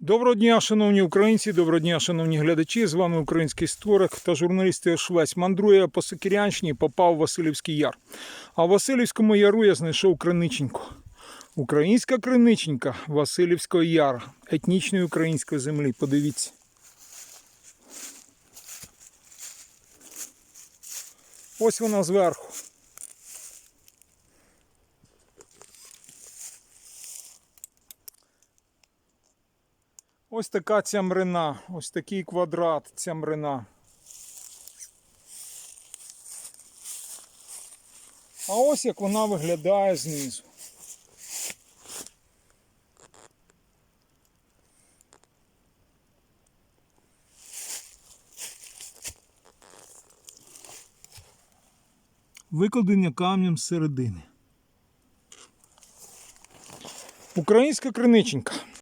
Доброго дня, шановні українці, доброго дня, шановні глядачі. З вами український історик та журналіст Швець. Мандрує по Сокирянщині, попав в Васильівський яр. А в Васильівському яру я знайшов криниченьку. Українська криниченька Васильівського яра, етнічної української землі. Подивіться. Ось вона зверху. Ось така цямрина, ось такий квадрат цямрина. А ось як вона виглядає знизу. Викладення камнем з середини. Українська криниченька.